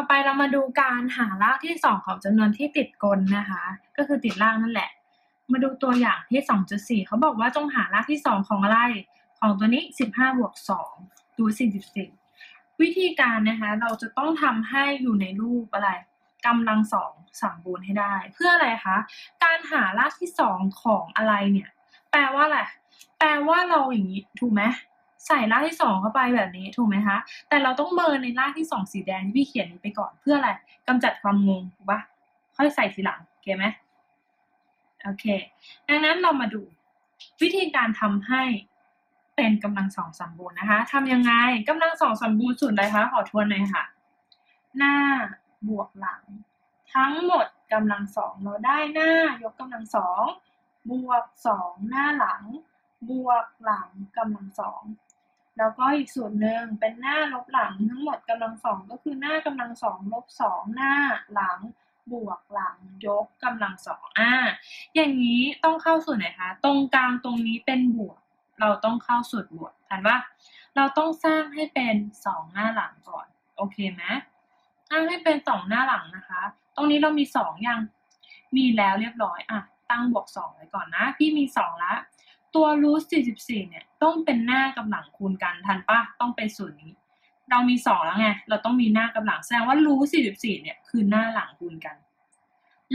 ต่อไปเรามาดูการหารากที่สองของจำนวนที่ติดกลนะคะ ก็คือติดรากนั่นแหละ มาดูตัวอย่างที่สองจุดสี่เขาบอกว่าจงหารากที่สองของอะไร ของตัวนี้สิบห้าบวกสองดูสี่สิบสี่วิธีการนะคะ เราจะต้องทำให้อยู่ในรูปอะไรกำลังสองสมบูรณ์ให้ได้ เพื่ออะไรคะ การหารากที่สองของอะไรเนี่ย แปลว่าอะไร แปลว่าเราอย่างนี้ ถูกไหม ใส่รากที่สองเข้าไปแบบนี้ถูกไหมคะ แต่เราต้องเมินในรากที่สองสีแดงที่พี่เขียนนี้ไปก่อนเพื่ออะไรกำจัดความงงถูกปะค่อยใส่ทีหลังโอเคไหมโอเค ดังนั้นเรามาดูวิธีการทำให้เป็นกำลังสองสมบูรณ์นะคะทำยังไงกำลังสองสมบูรณ์สูตรอะไรคะขอทวนหน่อยค่ะ หน้าบวกหลัง ทั้งหมดกำลังสองเราได้หน้ายกกำลังสองบวกสองหน้าหลัง บวกหลังกำลังสอง แล้วก็อีกส่วนหนึ่งเป็นหน้าลบหลังทั้งหมดกำลังสองก็คือหน้ากำลังสองลบสองหน้าหลังบวกหลังยกกำลังสองอ่าอย่างนี้ต้องเข้าส่วนไหนคะ ตรงกลางตรงนี้เป็นบวก เราต้องเข้าส่วนบวกทันปะเราต้องสร้างให้เป็นสองหน้าหลังก่อน โอเคไหมสร้างให้เป็นสองหน้าหลังนะคะ ตรงนี้เรามีสองยังมีแล้วเรียบร้อยอะตั้งบวกสองไว้ก่อนนะ พี่มีสองละ ตัวรูท44 เนี่ย ต้องเป็นหน้ากำลังคูณกันทันปะต้องเป็นส่วนนี้ เรามีสองแล้วไง เราต้องมีหน้ากำลังแสดงว่ารูท44 เนี่ยคือหน้าหลังคูณกัน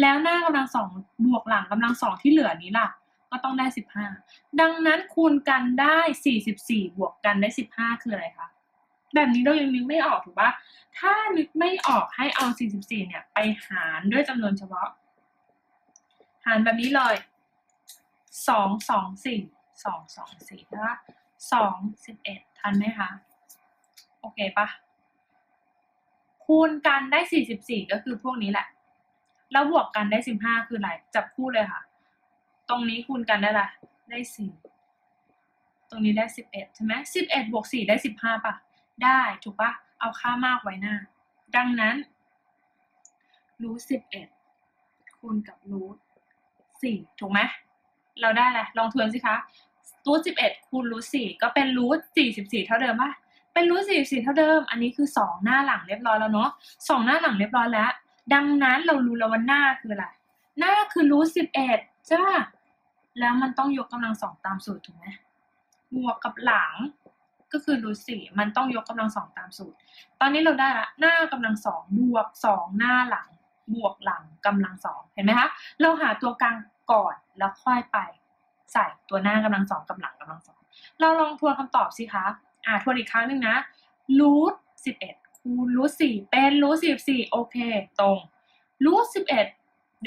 แล้วหน้ากำลังสองบวกหลังกำลังสองที่เหลือนี้ล่ะ ก็ต้องได้ 15 ดังนั้นคูณกันได้ 44 บวกกันได้ 15 คืออะไรคะแบบนี้เรายังนึกไม่ออกถูกปะถ้านึกไม่ออกให้เอา 44 เนี่ย ไปหารด้วยจำนวนเฉพาะ หารแบบนี้เลย สองสองสี่สองสองสี่ใช่ปะสองสิบเอ็ดทันไหมคะ โอเคปะคูณกันได้สี่สิบสี่ก็คือพวกนี้แหละ แล้วบวกกันได้สิบห้าคืออะไรจับคู่เลยค่ะ ตรงนี้คูณกันได้ละได้สี่ตรงนี้ได้สิบเอ็ดใช่ไหมสิบเอ็ดบวกสี่ได้สิบห้าปะได้ถูกปะเอาค่ามากไว้หน้า ดังนั้น รูทสิบเอ็ดคูณกับรูทสี่ถูกไหม เราได้แหละไรลองทวนสิคะรูทสิบเอ็ดคูณรูทสี่ก็เป็นรูทสี่สิบสี่เท่าเดิมป่ะเป็นรูทสี่สี่เท่าเดิม อันนี้คือสองหน้าหลังเรียบร้อยแล้วเนาะสองหน้าหลังเรียบร้อยแล้ว ดังนั้นเรารู้แล้วว่าหน้าคืออะไรหน้าคือรูทสิบเอ็ดใช่ป่ะแล้วมันต้องยกกำลังสองตามสูตรถูกไหมบวกกับหลังก็คือรูทสี่มันต้องยกกำลังสองตามสูตร ตอนนี้เราได้ละหน้ากำลังสองบวกสองหน้าหลัง บวกหลังกำลังสองเห็นไหมคะ เราหาตัวกลาง ก่อนแล้วค่อยไปใส่ตัวหน้ากำลังสองกับหลังกำลังสองเราลองทวนคำตอบสิคะอ่าทวนอีกครั้งหนึ่งนะรูทสิบเอ็ดคูณรูทสี่เป็นรูทสิบสี่โอเค ตรงรูทสิบเอ็ด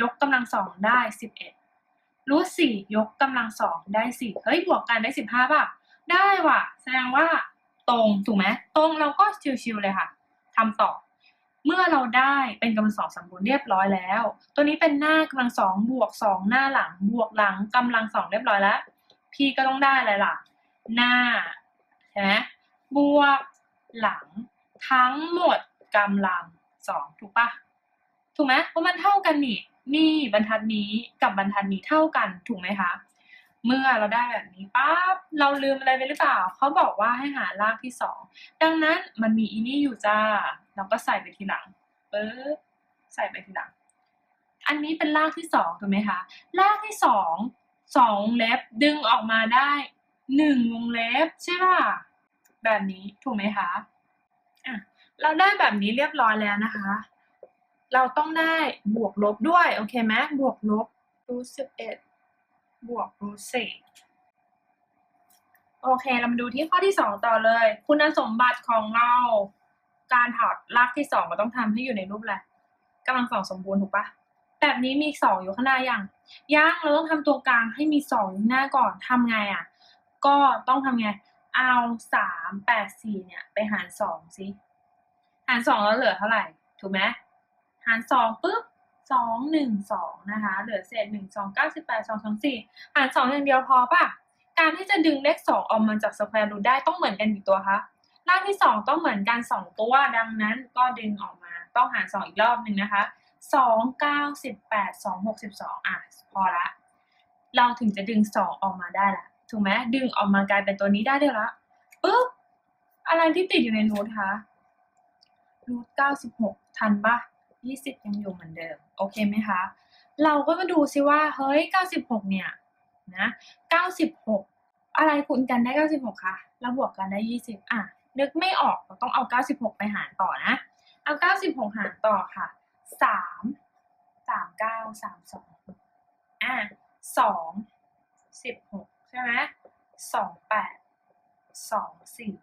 ยกกำลังสองได้สิบเอ็ดรูทสี่ยกกำลังสองได้สี่เฮ้ยบวกกันได้สิบห้าป่ะได้ว่ะ แสดงว่าตรงถูกไหมตรงเราก็ชิวๆเลยค่ะทำต่อ เมื่อเราได้เป็นกำลังสองสมบูรณ์เรียบร้อยแล้ว ตัวนี้เป็นหน้ากำลังสองบวกสองหน้าหลังบวกหลังกำลังสองเรียบร้อยแล้ว พี่ก็ต้องได้อะไรล่ะ หน้าใช่ไหมบวกหลังทั้งหมดกำลังสองถูกปะถูกไหมเพราะมันเท่ากันนี่นี่บรรทัดนี้กับบรรทัดนี้เท่ากันถูกไหมคะ เมื่อเราได้แบบนี้ปั๊บเราลืมอะไรไปหรือเปล่า เขาบอกว่าให้หารากที่สองดังนั้นมันมีอีนี่อยู่จ้า เราก็ใส่ไปทีหลังปึ๊บใส่ไปทีหลัง อันนี้เป็นรากที่สองถูกไหมคะรากที่สองสองวงเล็บดึงออกมาได้หนึ่งวงเล็บใช่ป่ะแบบนี้ถูกไหมคะอะเราได้แบบนี้เรียบร้อยแล้วนะคะ เราต้องได้บวกลบด้วยโอเคไหมบวกลบรูทสิบเอ็ดบวกรูทสี่โอเค เรามาดูที่ข้อที่สองต่อเลย คุณสมบัติของเรา การถอดรากที่สองเราต้องทำให้อยู่ในรูปอะไรกำลังสองสมบูรณ์ถูกปะแบบนี้มีสองอยู่ข้างหน้ายังยังเราต้องทำตัวกลางให้มีสองอยู่หน้าก่อนทำไงอะ ก็ต้องทำไง เอาสามแปดสี่เนี่ย ไปหารสองสิหารสองแล้วเหลือเท่าไหร่ ถูกไหมหารสองปุ๊บสองหนึ่งสองนะคะ เหลือเศษหนึ่งสองเก้าสิบแปดสองสองสี่หารสองอย่างเดียวพอป่ะ การที่จะดึงเลขสองออกมาจากสแควร์รูทได้ต้องเหมือนกันกี่ตัวคะ รากที่สองต้องเหมือนกันสองตัว ดังนั้นก็ดึงออกมา ต้องหารสองอีกรอบหนึ่งนะคะสองเก้าสิบแปดสองหกสิบสองอะพอละ เราถึงจะดึงสองออกมาได้ละถูกไหมดึงออกมากลายเป็นตัวนี้ได้ด้วยละปุ๊บอะไรที่ติดอยู่ในรูทคะรูทเก้าสิบหกทันปะยี่สิบยังอยู่เหมือนเดิม โอเคไหมคะ เราก็มาดูซิว่า เฮ้ยเก้าสิบหกเนี่ยนะเก้าสิบหกอะไรคูณกันได้เก้าสิบหกคะแล้วบวกกันได้ยี่สิบอะ นึกไม่ออกเราต้องเอาเก้าสิบหกไปหารต่อนะ เอาเก้าสิบหกหารต่อค่ะสามสามเก้าสามสองอะสองสิบหกใช่ไหมสองแปดสองสี่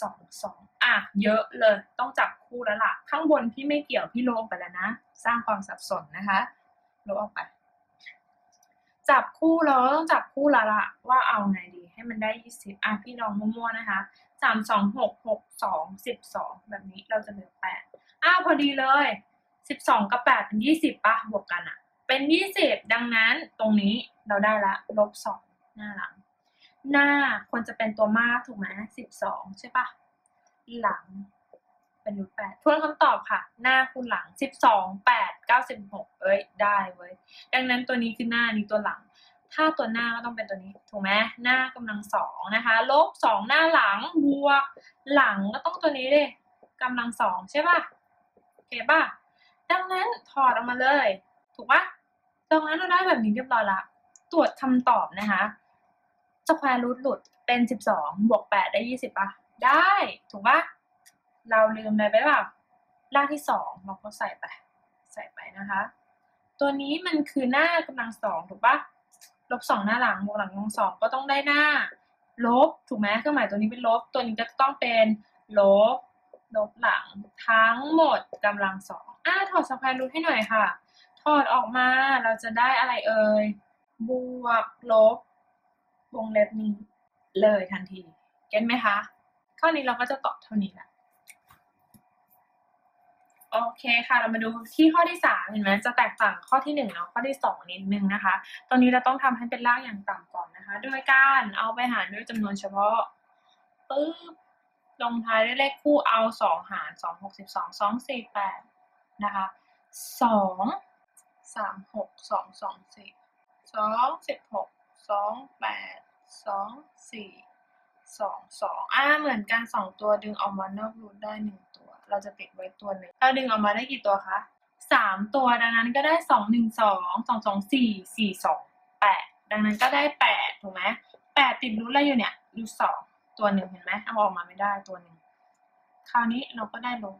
สองสองอะ เยอะเลย ต้องจับคู่แล้วล่ะ ข้างบนพี่ไม่เกี่ยวพี่ลบออกไปแล้วนะ สร้างความสับสนนะคะลบออกไป จับคู่เราก็ต้องจับคู่และล่ะ ว่าเอาไงดี ให้มันได้ยี่สิบอะ พี่ลองมั่วๆนะคะ สามสองหกหกสองสิบสองแบบนี้เราจะเหลือแปดอ้าวพอดีเลยสิบสองกับแปดเป็นยี่สิบป่ะบวกกันอะเป็นยี่สิบดังนั้นตรงนี้เราได้ละลบสองหน้าหลัง หน้าควรจะเป็นตัวมากถูกไหมสิบสองใช่ปะหลังเป็นรูทแปดทวนคำตอบค่ะ หน้าคูณหลังสิบสองแปดเก้าสิบหกเอ้ยได้เว้ย ดังนั้นตัวนี้คือหน้านี้ตัวหลัง ถ้าตัวหน้าก็ต้องเป็นตัวนี้ ถูกไหมหน้ากำลังสองนะคะ ลบสองหน้าหลังบวกหลังก็ต้องตัวนี้เลยกำลังสองใช่ป่ะโอเคป่ะ ดังนั้นถอดออกมาเลย ถูกป่ะดังนั้นเราได้แบบนี้เรียบร้อยละ ตรวจคำตอบนะคะสแควร์รูทหลุดเป็นสิบสองบวกแปดได้ยี่สิบป่ะ ได้ ถูกป่ะ เราลืมอะไรไปเปล่าราที่สองเราก็ใส่ไป ใส่ไปนะคะ ตัวนี้มันคือหน้ากำลังสองถูกป่ะ ลบสองหน้าหลังบวกหลังลงสองก็ต้องได้หน้า ลบถูกไหมเครื่องหมายตัวนี้เป็นลบ ตัวนี้จะต้องเป็นลบ ลบหลังทั้งหมดกำลังสองอ่าถอดสแควร์รูทให้หน่อยค่ะ ถอดออกมาเราจะได้อะไรเอ่ย บวกลบ วงเล็บนี้เลยทันที เก็ตไหมคะ ข้อนี้เราก็จะตอบเท่านี้แหละ โอเคค่ะ เรามาดูที่ข้อที่สามเห็นไหมจะแตกต่างข้อที่หนึ่งเนาะข้อที่สองนิดนึงนะคะตอนนี้เราต้องทำให้เป็นรากอย่างต่ำก่อนนะคะโดยการเอาไปหารด้วยจำนวนเฉพาะปึ๊บลงท้ายด้วยเลขคู่เอาสองหารสองหกสิบสองสองสี่แปดนะคะสองสามหกสองสองสี่สองสิบหกสองแปดสองสี่สองสองอ่าเหมือนกันสองตัวดึงออกมานอกรูทได้หนึ่งตัว เราจะติดไว้ตัวหนึ่งเราดึงออกมาได้กี่ตัวคะสามตัวดังนั้นก็ได้สองหนึ่งสองสองสองสี่สี่สองแปดดังนั้นก็ได้แปดถูกไหมแปดติดรูทอะไรอยู่เนี่ยรูทสองตัวหนึ่งเห็นไหมเอาออกมาไม่ได้ตัวหนึ่งคราวนี้เราก็ได้ลบ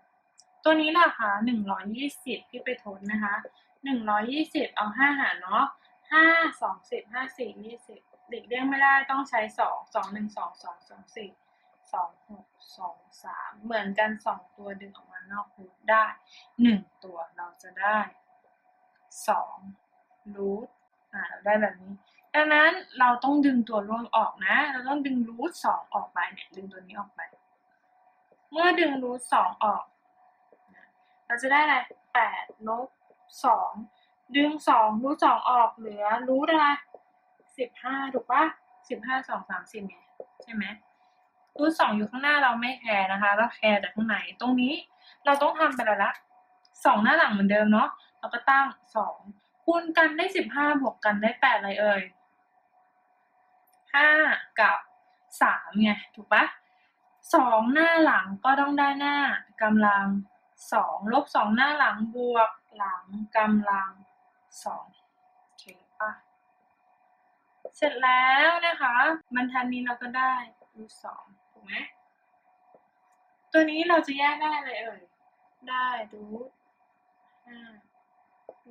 ตัวนี้ล่ะคะหนึ่งร้อยยี่สิบที่ไปทดนะคะหนึ่งร้อยยี่สิบเอาห้าหารเนาะห้าสองสิบห้าสี่ยี่สิบเด็กเลี่ยงไม่ได้ต้องใช้สองสองหนึ่งสองสองสองสี่ สองหกสองสามเหมือนกันสองตัวดึงออกมานอกรูทได้หนึ่งตัวเราจะได้สองรูทอ่าเราได้แบบนี้ ดังนั้นเราต้องดึงตัวร่วมออกนะ เราต้องดึงรูทสองออกไปเนี่ยดึงตัวนี้ออกไป เมื่อดึงรูทสองออกเราจะได้อะไรแปดลบสองดึงสองรูทสองออกเหลือรูทอะไรสิบห้าถูกปะสิบห้าสองสามสิบไงใช่ไหม รูทสองอยู่ข้างหน้าเราไม่แคร์นะคะเราแคร์แต่ข้างในตรงนี้เราต้องทำไปแล้วละสองหน้าหลังเหมือนเดิมเนาะเราก็ตั้งสองคูณกันได้สิบห้าบวกกันได้แปดอะไรเอ่ยห้ากับสามไงถูกปะสองหน้าหลังก็ต้องได้หน้ากำลังสองลบสองหน้าหลังบวกหลังกำลังสองโอเคปะเสร็จแล้วนะคะบรรทัดนี้เราก็ได้รูทสอง ไหมตัวนี้เราจะแยกได้เลยเอ่ย ได้รูทห้า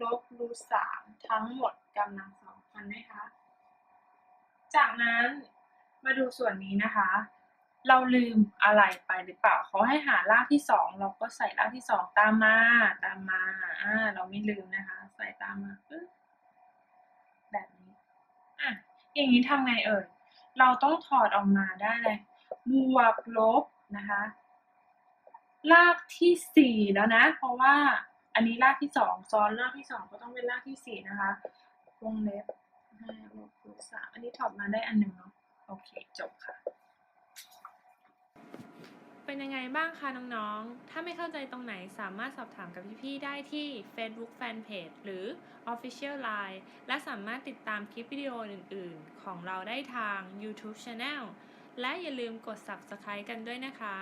ลบรูทสามทั้งหมดกำลังสองทันไหมคะ จากนั้นมาดูส่วนนี้นะคะ เราลืมอะไรไปหรือเปล่าเขาให้หารากที่สองเราก็ใส่รากที่สองตามมาตามมาอ่าเราไม่ลืมนะคะ ใส่ตามมาแบบนี้อะอย่างนี้ทำไงเอ่ยเราต้องถอดออกมาได้เลย บวกลบนะคะรากที่สี่แล้วนะ เพราะว่าอันนี้รากที่สองซ้อนรากที่สองก็ต้องเป็นรากที่สี่นะคะวงเล็บห้าลบรูทสามอันนี้ถอดมาได้อันหนึ่งเนาะโอเคจบค่ะ เป็นยังไงบ้างคะน้องๆ ถ้าไม่เข้าใจตรงไหนสามารถสอบถามกับพี่ๆ ได้ที่ Facebook Fanpage หรือ Official Line และสามารถติดตามคลิปวิดีโออื่นๆ ของเราได้ทาง YouTube Channel และอย่าลืมกด Subscribe กันด้วยนะคะ